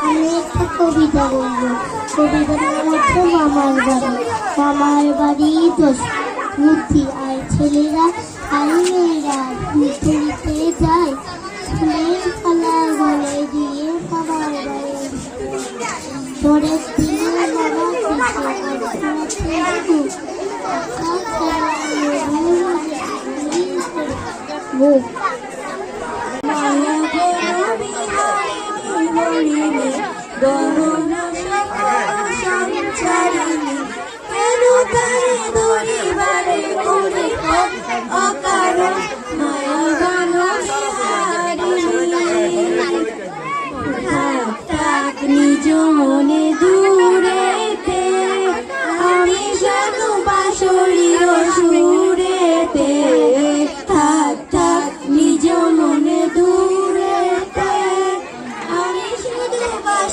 আমি একটা কবিতা বলব কবিতার নাম হচ্ছে মামার বাড়ি মামার বাড়ি দোষ বুদ্ধি আর ছেলেরা আর মেয়েরা পুরীতে যায় ফুলের পালা গলে দিয়ে মামার বাড়ি পরের দিনে মামা পিছিয়ে gonna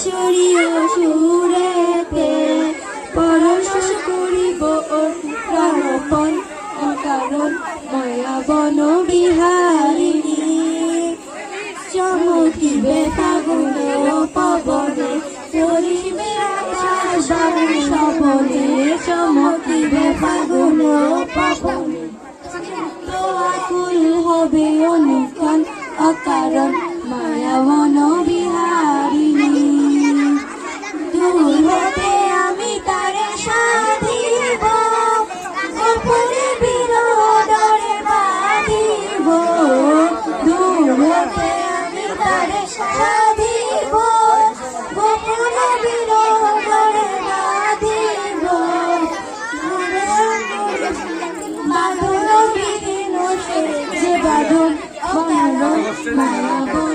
সুরেশ্বরী সুরেতে পরশ্বাস করিব প্রাণপণ। অকারণ মায়া বন বিহারিণী। চমকিবে পাগুন পবনে করিবে সবনে চমকিবে পাগুন পবনে। তো আকুল হবে অনুকান অকারণ মায়া বন বিহারিণী দিব দুহাতে আমি তারে সারা দিব গোপনে বিরহ করে না দিব বাঁধন বিদিন সে যে বাঁধন অনারণ মায়াবন